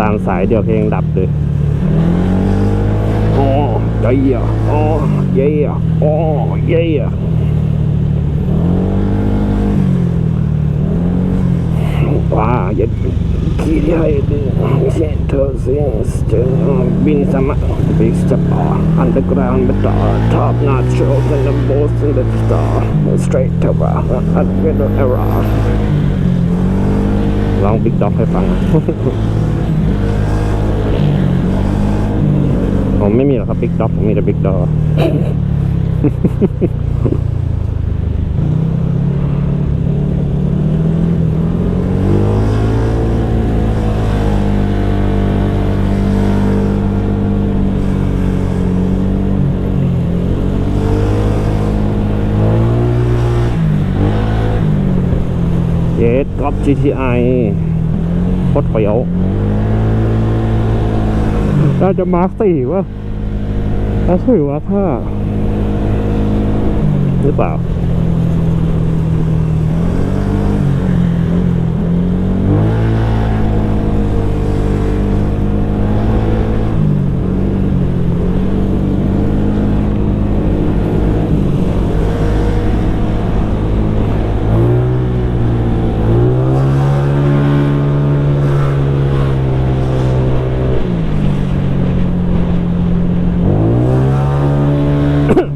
ตามสายเดียวเพลงดับเลยโอ้เยี่ยโอ้เยี่ยโอ้เยี่ยว้าอย่าคิดให้ดีเช่นเธอสิ่งจะบินสมัครบิสจะป่า underground ไม่ต่อ top notch shows and the most in the star straight to the under era ลองบิ๊กด็อกให้ฟัง ผมไม่มีหรอกครับบิ๊กด็อกผมมีแต่บิ๊กดอเยสกอล์ฟ GTI โคตรเฟี้ยว น่าจะมาร์คสี่วะมาร์คสี่วะถ้าหรือเปล่า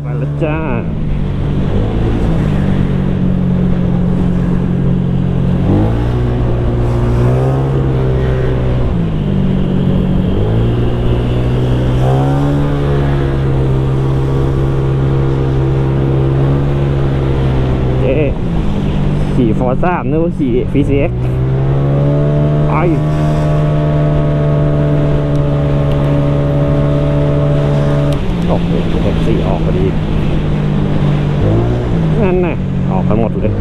ไปแล้วจ้า เจ๊ ขี่ฟอร์ซ่านึกว่าขี่ฟีซีเอ็กไอโอ้โหแท็กซี่ออกพอดี นั่นน่ะ ออกกันหมดเลย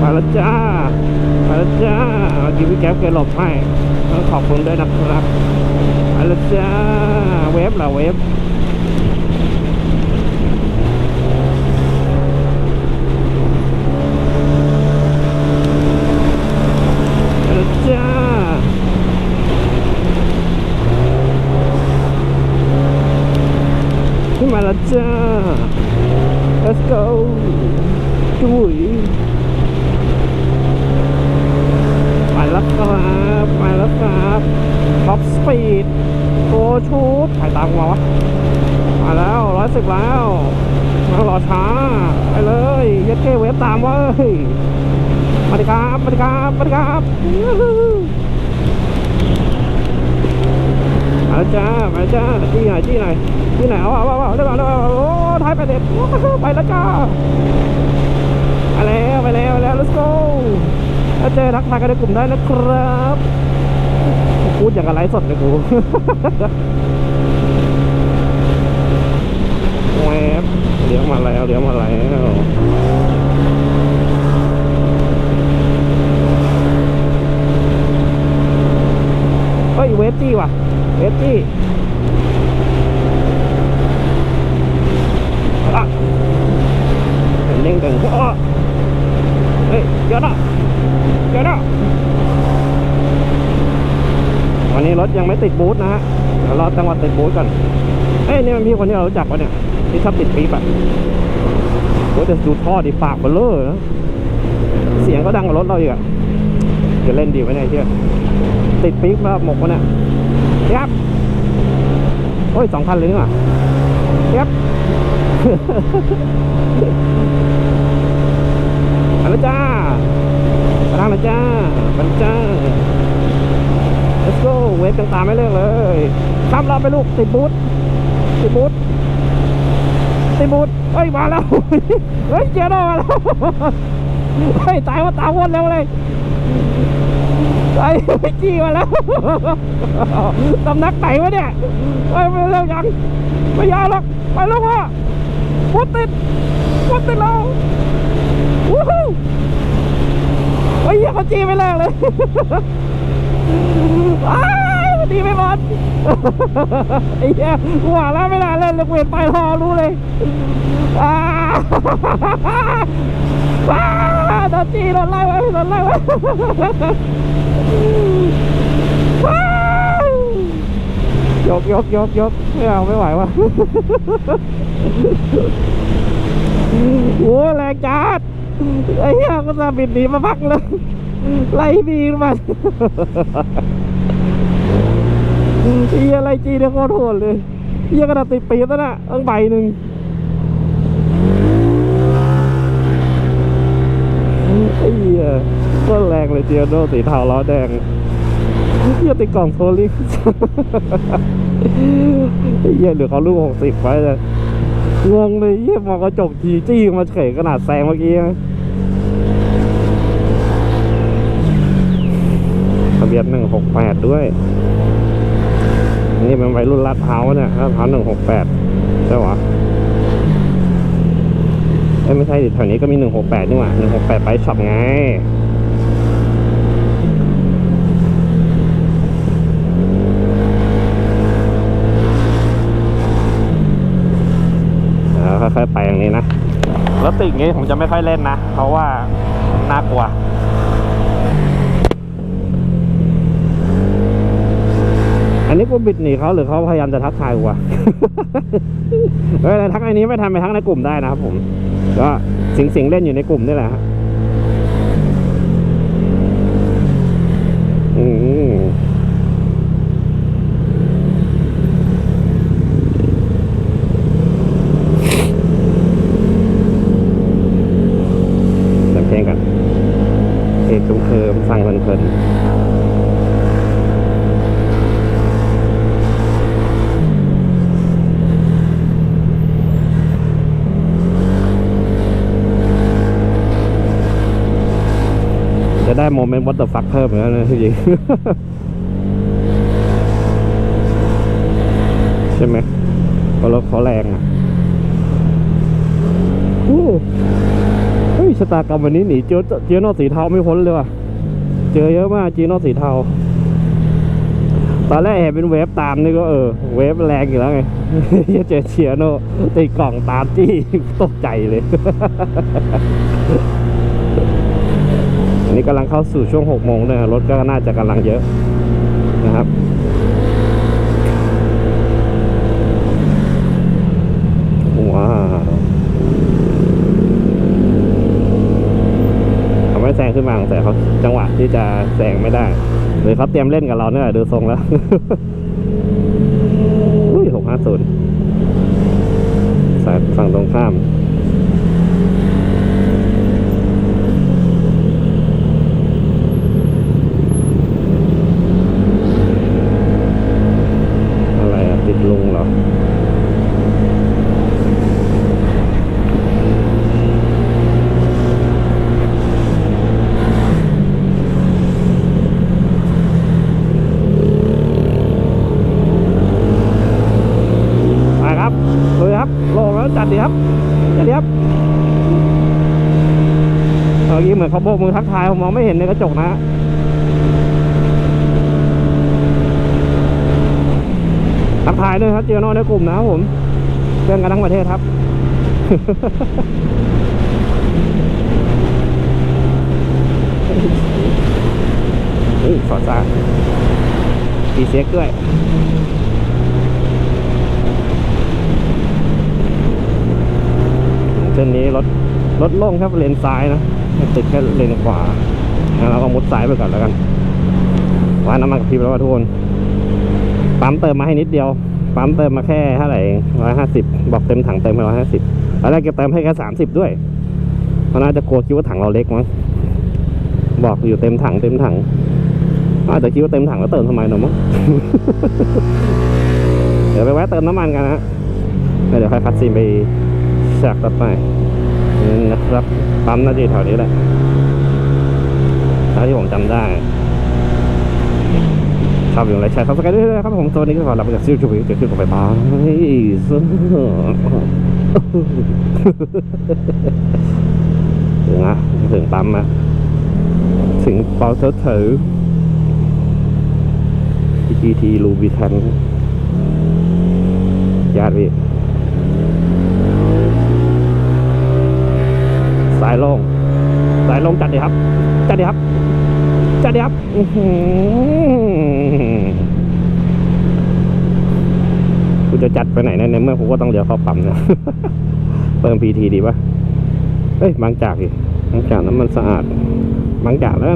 มาแล้วจ้า มาแล้วจ้าเมื่อ แก๊ปแกหลบให้ต้องขอบคุณด้วยนะครับมาแล้วจ้าเวฟเหรอเวฟมาแล้วจ้าขึ้นมาแล้วจ้า let's go จุ๋ย ไปแล้วครับไปแล้วครับท็อปสปีดโกชูดถ่ายตามมาวะมาแล้วร้อยสิ บแล้วมารอช้าไปเลยยัดเก้เวฟตามเว้ยมาดิครับมาดิครับมาดิครับมาจ้ามาจ้าที่ไหนที่ไหนที่ไหนเอาเอาเอาเอาได้ป่ะได้ป่ะโอ้ท้ายไปเด็ดไปแล้วจ้าไปแล้วไปแล้วไปแล้ว let's go ถ้าเจอทักทายกันในกลุ่มได้นะครับพูดอย่างไลฟ์สดเลยกู แวบเดี๋ยวมาแล้วเดี๋ยวมาแล้วเฮ้ยเวฟจี้ว่ะ เวฟจี้อะเด้งเด้งอ้อเฮ้ยเดี๋ยวนะเดี๋ยวนะวันนี้รถยังไม่ติดบูธนะฮะ จังหวัดติดบูธก่อน เอ้ยนี่มันพี่คนที่เรารู้จักปะเนี่ย ที่ชอบติดปี๊บอะโอ้แต่ดูท่อดิปากเบลเลอร์นะเสียงก็ดังกว่ารถเราอีกอะจะเล่นดีไหมเนี่ยเชี่ยติดปี๊บมาหมกวะเนี่ยยับโอ้ยสองคันเลยนี่หว่ายับไปแล้จ้าไปทางแล้วจ้าไปแล้วจ้า let's go เวฟต่างๆไม่เลิกเลย ข้ามรอบไปลูกติดบูธติดบูธติดบูธเฮ้ย มาแล้ว เฮ้ยเจอโน่มาแล้ว เฮ้ย ตายว่าตาวนแล้วเลยไอ้จี้มาแล้วสำนักไหนวะเนี่ยเฮ้ยไม่เลิกยังไม่ยาวหรอก ไปแล้วว่ะบูธติดบูธติดแล้ววู้ฮู้เฮ้ยเขาจี้ไม่เลิกเลยอ้า ดีไม่หมดไอ้เหี้ยหัวแล้วไม่ได้เล่นเลยเวียนไปรอรู้เลยอ้าว้าโดนจีโดนไล่ไว้โดนไล่ไว้ยกยกยกยกไม่เอาไม่ไหวว่ะโอ้แรงจัดไอ้เหี้ยก็จะบินหนีมาพักเลยไล่บีมา เฮียอะไรจีเนี่ยโคตรโหดเลยเฮียกระดาษติดปี๊บแล้วนะตั้งใบหนึ่งไอ้เฮียก็แรงเลยเจียโนสีเทาล้อแดงเฮียติดกล่องโซลิงไอ้เฮียหลือเขาลูกหกสิบไว้เลยงงเลยเฮียมองกระจกทีจี้มาเฉยขนาดแซงเมื่อกี้ทะเบียนหนึ่งหกแปดด้วย นี่เป็นวัยรุ่นลาดพร้าเนี่ยลาดพร้าหนึ่งหกแปดใช่หรอเอ้ไม่ใช่ดิแถวนี้ก็มีหนึ่งหกแปดนี่หว่าหนึ่งหกแปดไปช็อปไงแล้วค่อยๆไปอย่างนี้นะแล้วติดอย่างนี้ผมจะไม่ค่อยเล่นนะ เพราะว่าน่ากลัว นนี้กูบิดหนีเขาหรือเขาพยายามจะทักทายกูวะเฮ้ยทักไอ้นี้ไม่ทันไปทักในกลุ่มได้นะครับผม ก็สิงสิงเล่นอยู่ในกลุ่มนี่แหละฮะอืมเพลงกันเพลงคุ้มเคิมฟังเพลินๆ จะได้โมเมนต์วัตเตอร์ฟักเพิ่มเหมือนกันนะจริงใช่ไหมเพราะรถเขาแรงอะโอ้เฮ้ยชะตากรรมวันนี้หนีเจอเจอนอสีเทาไม่พ้นเลยว่ะ เจอเยอะมากจีนอสีเทา ตอนแรกเห็นเป็นเวฟตามนี่ก็เออ เวฟแรงอยู่แล้วไงเจอเชียโนติดกล่องตามจี้ตกใจเลย นนี้กำลังเข้าสู่ช่วง6โมงเลยรถก็น่าจะกำลังเยอะนะครับว้าวเขาไม่แซงขึ้นมาแต่เขาจังหวะที่จะแซงไม่ได้ หรือเขาเตรียมเล่นกับเราเนี่ยดูทรงแล้ว อุ้ยหกห้าศูนย์สายฝั่งตรงข้าม อะไรอะติดลุงเหรอ ไปครับเลยครับโลงแล้วจัดดีครับ จัดดีครับ เขาโบกมือทักทายผมมองไม่เห็นในกระจกนะฮะทักทายด้วยครับเจอน้องในกลุ่มนะผมเพื่อนกันทั้งประเทศครับนี่ฟอร์ซ่าดีเซ็กด้วยเส้นนี้รถรถโล่งครับเลนซ้ายนะ ติดแค่เลนขวางั้นเราก็มุดซ้ายไปก่อนแล้วกันว่าน้ำมันกระพริบแล้วทุกคนปั๊มเติมมาให้นิดเดียวปั๊มเติมมาแค่เท่าไหร่ร้อยห้าสิบบอกเต็มถังเติมไปร้อยห้าสิบตอนแรกแกเติมให้แค่สามสิบด้วยเขาะน่าจะกลัวคิดว่าถังเราเล็กมั้งบอกอยู่เต็มถังเต็มถังอาจจะคิดว่าเต็มถังแล้วเติมทำไมหนูมั้งเดี๋ยวไปแวะเติมน้ำมันกันนะแล้วเดี๋ยวค่อยคัดซีนไปแฉกต่อไป นี่นะครับปั๊มน่าจะแถวนี้แหละเท่าที่ผมจำได้ชอบอย่างไรแชร์ซับสไครต์ด้วยนะครับผมตัวนี้ก็ขอรับไปจากซิลชูวิจะขึ้นกับไปบ้างถึงอะถึงปั๊มอะถึงปอเทอร์เถอ GT ลูบิทันญาติพี่ สายลง สายลงจัดดีครับ จัดดีครับ จัดดีครับกูจะจัดไปไหนเนี่ยในเมื่อกูก็ต้องเลี้ยวเข้าปั๊มเนี่ยเติมพีทีดีปะเอ้ยบางจากอีกบางจากน้ำมันสะอาด บางจากแล้ว